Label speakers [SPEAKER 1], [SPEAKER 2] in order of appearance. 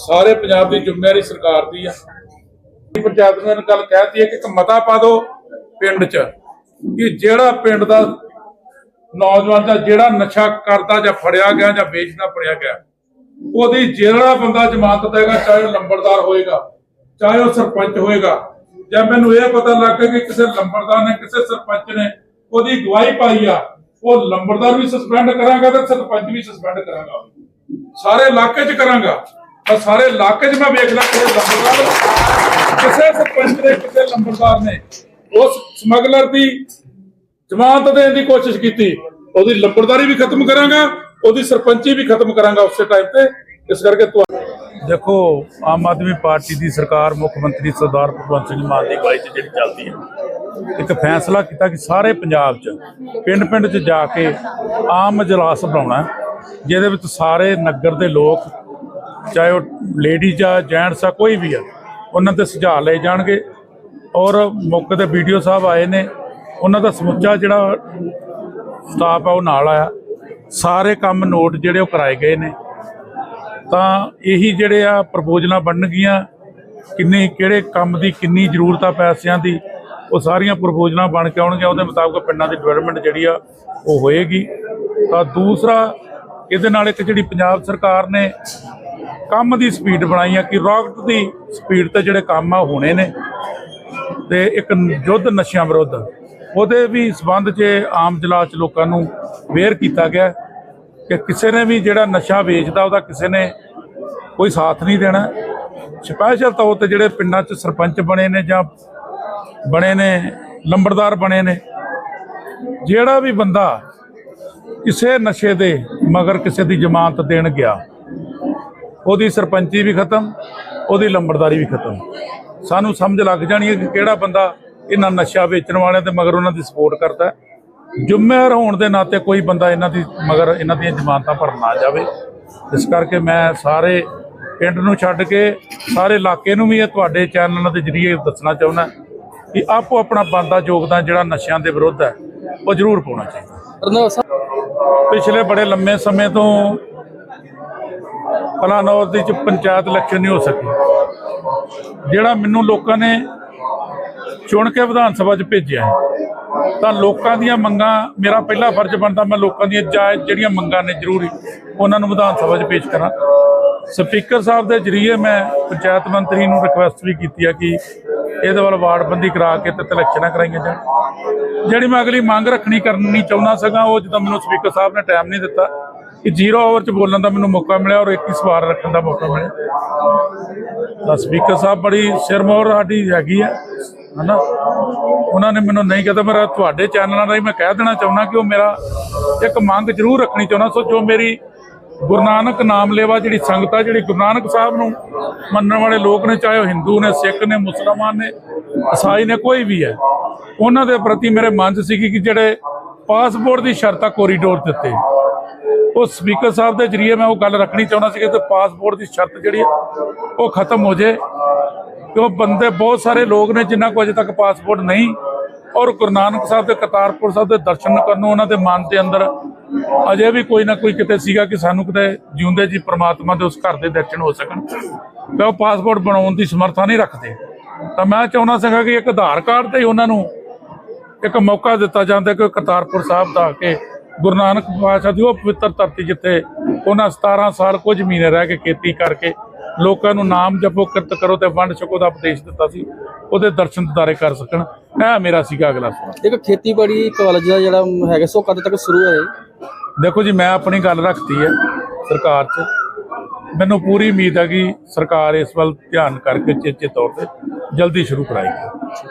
[SPEAKER 1] ਸਾਰੇ ਪੰਜਾਬ ਦੀ ਜ਼ਿੰਮੇਵਾਰੀ ਸਰਕਾਰ ਦੀ ਆ। ਪੰਚਾਇਤ ਨੂੰ ਇਹਨਾਂ ਗੱਲ ਕਹਿਤੀ ਹੈ ਕਿ ਇੱਕ ਮਤਾ ਪਾ ਦਿਓ ਪਿੰਡ 'ਚ ਕਿ ਜਿਹੜਾ ਪਿੰਡ ਦਾ ਨੌਜਵਾਨ ਦਾ ਜਿਹੜਾ ਨਸ਼ਾ ਕਰਦਾ ਜਾਂ ਫੜਿਆ ਗਿਆ ਜਾਂ ਵੇਚਦਾ ਫੜਿਆ ਗਿਆ, ਉਹਦੀ ਜਿਹੜਾ ਬੰਦਾ ਜ਼ਮਾਨਤ ਦੇਗਾ, ਚਾਹੇ ਉਹ ਲੰਬੜਦਾਰ ਹੋਏਗਾ, ਚਾਹੇ ਉਹ ਸਰਪੰਚ ਹੋਏਗਾ, ਜਾਂ ਮੈਨੂੰ ਇਹ ਪਤਾ ਲੱਗ ਗਿਆ ਕਿ ਕਿਸੇ ਲੰਬੜਦਾਰ ਨੇ, ਕਿਸੇ ਸਰਪੰਚ ਨੇ ਉਹਦੀ ਗਵਾਹੀ ਪਾਈ ਆ, ਉਹ ਲੰਬੜਦਾਰ ਵੀ ਸਸਪੈਂਡ ਕਰਾਂਗਾ ਤੇ ਸਰਪੰਚ ਵੀ ਸਸਪੈਂਡ ਕਰਾਂਗਾ। ਸਾਰੇ ਇਲਾਕੇ 'ਚ ਕਰਾਂਗਾ। ਤਾਂ ਸਾਰੇ ਇਲਾਕੇ 'ਚ ਮੈਂ ਵੇਖ ਲਾਂ ਕਿ ਕਿਸੇ ਸਰਪੰਚ ਨੇ, ਕਿਸੇ ਲੰਬੜਦਾਰ ਨੇ ਉਸ ਸਮਗਲਰ ਦੀ ਜ਼ਮਾਨਤ ਦੇਣ ਦੀ ਕੋਸ਼ਿਸ਼ ਕੀਤੀ। ਉਹਦੀ ਲੰਬੜਦਾਰੀ ਵੀ ਖਤਮ ਕਰਾਂਗਾ, ਉਹਦੀ ਸਰਪੰਚੀ ਵੀ ਖਤਮ ਕਰਾਂਗਾ ਉਸੇ ਟਾਈਮ ਤੇ। ਇਸ ਕਰਕੇ ਤੁਹਾ-
[SPEAKER 2] ਦੇਖੋ, ਆਮ ਆਦਮੀ ਪਾਰਟੀ ਦੀ ਸਰਕਾਰ ਮੁੱਖ ਮੰਤਰੀ ਸਰਦਾਰ ਭਗਵੰਤ ਸਿੰਘ ਮਾਨ ਦੀ ਅਗਵਾਈ 'ਚ ਜਿਹੜੀ ਚੱਲਦੀ ਹੈ। ਇੱਕ ਫੈਸਲਾ ਕੀਤਾ ਕਿ ਸਾਰੇ ਪੰਜਾਬ 'ਚ, ਪਿੰਡ-ਪਿੰਡ 'ਚ ਜਾ ਕੇ ਆਮ ਇਜਲਾਸ ਬਣਾਉਣਾ ਜਿਹਦੇ ਵਿੱਚ ਸਾਰੇ ਨਗਰ ਦੇ ਲੋਕ ਚਾਹੇ ਉਹ ਲੇਡੀਜ਼ ਆ ਜੈਂਟਸ ਆ, ਕੋਈ ਵੀ ਆ, ਉਹਨਾਂ ਦੇ ਸੁਝਾਅ ਲਏ ਜਾਣਗੇ। ਔਰ ਮੌਕੇ ਤੇ ਵੀਡੀਓ ਸਾਹਿਬ ਆਏ ਨੇ। ਉਹਨਾਂ ਦਾ ਸਮੁੱਚਾ ਜਿਹੜਾ ਸਟਾਫ ਆ, ਉਹ ਨਾਲ ਆਇਆ। ਸਾਰੇ ਕੰਮ ਨੋਟ ਜਿਹੜੇ ਉਹ ਕਰਾਏ ਗਏ ਨੇ। ਤਾਂ ਇਹੀ ਜਿਹੜੇ ਆ ਪ੍ਰਪੋਜ਼ਲਾਂ ਬਣਨਗੀਆਂ, ਕਿੰਨੇ, ਕਿਹੜੇ ਕੰਮ ਦੀ ਕਿੰਨੀ ਜ਼ਰੂਰਤ ਆ ਪੈਸਿਆਂ ਦੀ, ਉਹ ਸਾਰੀਆਂ ਪ੍ਰਪੋਜ਼ਲਾਂ ਬਣ ਕੇ ਆਉਣਗੀਆਂ। ਉਹਦੇ ਮੁਤਾਬਕ ਪਿੰਡਾਂ ਦੀ ਡਿਵੈਲਪਮੈਂਟ ਜਿਹੜੀ ਆ, ਉਹ ਹੋਏਗੀ। ਤਾਂ ਦੂਸਰਾ, ਇਹਦੇ ਨਾਲ ਇੱਕ ਜਿਹੜੀ ਪੰਜਾਬ ਸਰਕਾਰ ਨੇ ਕੰਮ ਦੀ ਸਪੀਡ ਬਣਾਈ ਆ ਕਿ ਰਾਕਟ ਦੀ ਸਪੀਡ ਤੇ ਜਿਹੜੇ ਕੰਮ ਆ ਹੋਣੇ ਨੇ ਤੇ ਇੱਕ ਯੁੱਧ ਨਸ਼ਿਆਂ ਵਿਰੁੱਧ। ਉਹਦੇ ਵੀ ਸਬੰਧ 'ਚ ਆਮ ਜਲਾ 'ਚ ਲੋਕਾਂ ਨੂੰ ਵੇਅਰ ਕੀਤਾ ਗਿਆ ਕਿ ਕਿਸੇ ਨੇ ਵੀ ਜਿਹੜਾ ਨਸ਼ਾ ਵੇਚਦਾ, ਉਹਦਾ ਕਿਸੇ ਨੇ ਕੋਈ ਸਾਥ ਨਹੀਂ ਦੇਣਾ। ਸਪੈਸ਼ਲ ਤੌਰ ਤੇ ਜਿਹੜੇ ਪਿੰਡਾਂ 'ਚ ਸਰਪੰਚ ਬਣੇ ਨੇ ਜਾਂ ਬਣੇ ਨੇ, ਲੰਬੜਦਾਰ ਬਣੇ ਨੇ, ਜਿਹੜਾ ਵੀ ਬੰਦਾ ਕਿਸੇ ਨਸ਼ੇ ਦੇ ਮਗਰ ਕਿਸੇ ਦੀ ਜ਼ਮਾਨਤ ਦੇਣ ਗਿਆ ਉਹਦੀ ਸਰਪੰਚੀ ਵੀ ਖਤਮ, ਉਹਦੀ ਲੰਬੜਦਾਰੀ ਵੀ ਖਤਮ। ਸਾਨੂੰ ਸਮਝ ਲੱਗ ਜਾਣੀ ਹੈ ਕਿ ਕਿਹੜਾ ਬੰਦਾ ਇਹਨਾਂ ਨਸ਼ਾ ਵੇਚਣ ਵਾਲਿਆਂ ਤੇ ਮਗਰ ਉਹਨਾਂ ਦੀ ਸਪੋਰਟ ਕਰਦਾ ਜ਼ਿੰਮੇਵਾਰ ਹੋਣ ਦੇ ਨਾਤੇ ਕੋਈ ਬੰਦਾ ਇਹਨਾਂ ਦੀ ਮਗਰ ਇਹਨਾਂ ਦੀਆਂ ਜ਼ਮਾਨਤਾਂ ਭਰਨ ਨਾ ਜਾਵੇ। ਇਸ ਕਰਕੇ ਮੈਂ ਸਾਰੇ ਪਿੰਡ ਨੂੰ ਛੱਡ ਕੇ ਸਾਰੇ ਇਲਾਕੇ ਨੂੰ ਵੀ ਇਹ ਤੁਹਾਡੇ ਚੈਨਲਾਂ ਦੇ ਜ਼ਰੀਏ ਦੱਸਣਾ ਚਾਹੁੰਦਾ ਕਿ ਆਪੋ ਆਪਣਾ ਬੰਦਾ ਯੋਗਦਾਨ ਜਿਹੜਾ ਨਸ਼ਿਆਂ ਦੇ ਵਿਰੁੱਧ ਹੈ, ਉਹ ਜ਼ਰੂਰ ਪਾਉਣਾ ਚਾਹੀਦਾ। ਪਿਛਲੇ ਬੜੇ ਲੰਮੇ ਸਮੇਂ ਤੋਂ ਪਲਾਨੌਰ ਦੀ ਚ ਪੰਚਾਇਤ ਇਲੈਕਸ਼ਨ ਨਹੀਂ ਹੋ ਸਕੀ ਜਿਹੜਾ ਮੈਨੂੰ ਲੋਕਾਂ ਨੇ ਚੁਣ ਕੇ ਵਿਧਾਨ ਸਭਾ 'ਚ ਭੇਜਿਆ ਹੈ। ਤਾਂ ਲੋਕਾਂ ਦੀਆਂ ਮੰਗਾਂ, ਮੇਰਾ ਪਹਿਲਾ ਫਰਜ਼ ਬਣਦਾ ਮੈਂ ਲੋਕਾਂ ਦੀਆਂ ਜਾਇਜ਼ ਜਿਹੜੀਆਂ ਮੰਗਾਂ ਨੇ ਜ਼ਰੂਰੀ, ਉਹਨਾਂ ਨੂੰ ਵਿਧਾਨ ਸਭਾ 'ਚ ਪੇਸ਼ ਕਰਾਂ ਸਪੀਕਰ ਸਾਹਿਬ ਦੇ ਜਰੀਏ ਮੈਂ ਪੰਚਾਇਤ ਮੰਤਰੀ ਨੂੰ ਰਿਕੁਐਸਟ ਵੀ ਕੀਤੀ ਹੈ ਕਿ ਇਹਦੇ ਵੱਲ ਵਾਰਡਬੰਦੀ ਕਰਾ ਕੇ ਤੇ ਇਲੈਕਸ਼ਨਾਂ ਕਰਾਈਆਂ ਜਾਣ ਜਿਹੜੀ ਮੈਂ ਅਗਲੀ ਮੰਗ ਰੱਖਣੀ ਕਰਨੀ ਚਾਹੁੰਦਾ ਸੀਗਾ, ਉਹ ਜਦੋਂ ਮੈਨੂੰ ਸਪੀਕਰ ਸਾਹਿਬ ਨੇ ਟਾਈਮ ਨਹੀਂ ਦਿੱਤਾ ਕਿ ਜ਼ੀਰੋ ਆਵਰ 'ਚ ਬੋਲਣ ਦਾ ਮੈਨੂੰ ਮੌਕਾ ਮਿਲਿਆ ਔਰ ਇੱਕ ਹੀ ਸਵਾਲ ਰੱਖਣ ਦਾ ਮੌਕਾ ਮਿਲਿਆ। ਤਾਂ ਸਪੀਕਰ ਸਾਹਿਬ ਬੜੀ ਸਿਰਮੌਰ ਸਾਡੀ ਹੈਗੀ ਹੈ ਹਨਾ? ਉਹਨਾਂ ਨੇ ਮੈਨੂੰ ਨਹੀਂ ਕਹਤਾ, ਮੇਰਾ ਤੁਹਾਡੇ ਚੈਨਲਾਂ ਰਾਹੀਂ ਮੈਂ ਕਹਿ ਦੇਣਾ ਚਾਹੁੰਦਾ ਕਿ ਉਹ ਮੇਰਾ ਇੱਕ ਮੰਗ ਜ਼ਰੂਰ ਰੱਖਣੀ ਚਾਹੁੰਦਾ। ਸੋ ਜੋ ਮੇਰੀ ਗੁਰੂ ਨਾਨਕ ਨਾਮ ਲੇਵਾ ਜਿਹੜੀ ਸੰਗਤ ਆ, ਜਿਹੜੀ ਗੁਰੂ ਨਾਨਕ ਸਾਹਿਬ ਨੂੰ ਮੰਨਣ ਵਾਲੇ ਲੋਕ ਨੇ, ਚਾਹੇ ਉਹ ਹਿੰਦੂ ਨੇ, ਸਿੱਖ ਨੇ, ਮੁਸਲਮਾਨ ਨੇ, ਈਸਾਈ ਨੇ, ਕੋਈ ਵੀ ਹੈ, ਉਹਨਾਂ ਦੇ ਪ੍ਰਤੀ ਮੇਰੇ ਮਨ 'ਚ ਸੀਗੀ ਕਿ ਜਿਹੜੇ ਪਾਸਪੋਰਟ ਦੀ ਸ਼ਰਤਾਂ ਕੋਰੀਡੋਰ ਦਿੱਤੇ। ਉਹ ਸਪੀਕਰ ਸਾਹਿਬ ਦੇ ਜਰੀਏ ਮੈਂ ਉਹ ਗੱਲ ਰੱਖਣੀ ਚਾਹੁੰਦਾ ਸੀ ਕਿ ਤੇ ਪਾਸਪੋਰਟ ਦੀ ਸ਼ਰਤ ਜਿਹੜੀ ਹੈ ਉਹ ਖਤਮ ਹੋ ਜੇ। ਕਿ ਉਹ ਬੰਦੇ ਬਹੁਤ ਸਾਰੇ ਲੋਕ ਨੇ ਜਿਨ੍ਹਾਂ ਕੋਲ ਅਜੇ ਤੱਕ ਪਾਸਪੋਰਟ ਨਹੀਂ। ਔਰ ਗੁਰੂ ਨਾਨਕ ਸਾਹਿਬ ਦੇ ਕਰਤਾਰਪੁਰ ਸਾਹਿਬ ਦੇ ਦਰਸ਼ਨ ਕਰਨ ਨੂੰ ਉਹਨਾਂ ਦੇ ਮਨ ਦੇ ਅੰਦਰ ਅਜੇ ਵੀ ਕੋਈ ਨਾ ਕੋਈ ਕਿਤੇ ਸੀਗਾ ਕਿ ਸਾਨੂੰ ਕਿਤੇ ਜਿਉਂਦੇ ਜੀ ਪ੍ਰਮਾਤਮਾ ਦੇ ਉਸ ਘਰ ਦੇ ਦਰਸ਼ਨ ਹੋ ਸਕਣ। ਤੇ ਉਹ ਪਾਸਪੋਰਟ ਬਣਾਉਣ ਦੀ ਸਮਰੱਥਾ ਨਹੀਂ ਰੱਖਦੇ। ਤਾਂ ਮੈਂ ਚਾਹੁੰਦਾ ਸੀਗਾ ਕਿ ਇੱਕ ਆਧਾਰ ਕਾਰਡ ਤੇ ਹੀ ਉਹਨਾਂ ਨੂੰ ਇੱਕ ਮੌਕਾ ਦਿੱਤਾ ਜਾਂਦਾ ਕਿ ਕਰਤਾਰਪੁਰ ਸਾਹਿਬ ਦਾ ਕੇ ਗੁਰੂ ਨਾਨਕ ਪਾਤਸ਼ਾਹ ਦੀ ਉਹ ਪਵਿੱਤਰ ਧਰਤੀ ਜਿੱਥੇ ਉਹਨਾਂ 17 ਸਾਲ ਕੁਝ ਮਹੀਨੇ ਰਹਿ ਕੇ ਖੇਤੀ ਕਰਕੇ ਲੋਕਾਂ ਨੂੰ ਨਾਮ ਜਪੋ ਕਿਰਤ ਕਰੋ ਤੇ ਵੰਡ ਛਕੋ ਦਾ ਉਪਦੇਸ਼ ਦਿੱਤਾ ਸੀ ਉਹਦੇ ਦਰਸ਼ਨ ਦਿਦਾਰੇ ਕਰ ਸਕਣ। ਇਹ ਮੇਰਾ ਸੀਗਾ ਅਗਲਾ ਸਵਾਲ।
[SPEAKER 3] ਇੱਕ ਖੇਤੀਬਾੜੀ ਕਾਲਜ ਦਾ ਜਿਹੜਾ ਹੈਗਾ ਸੋ ਕਦ ਤੱਕ ਸ਼ੁਰੂ ਹੋਇਆ ਜੀ?
[SPEAKER 2] ਦੇਖੋ ਜੀ ਮੈਂ ਆਪਣੀ ਗੱਲ ਰੱਖਤੀ ਹੈ ਸਰਕਾਰ 'ਚ। ਮੈਨੂੰ ਪੂਰੀ ਉਮੀਦ ਹੈ ਕਿ ਸਰਕਾਰ ਇਸ ਵੱਲ ਧਿਆਨ ਕਰਕੇ ਚੇਚੇ ਤੌਰ ਤੇ ਜਲਦੀ ਸ਼ੁਰੂ ਕਰਾਏਗੀ।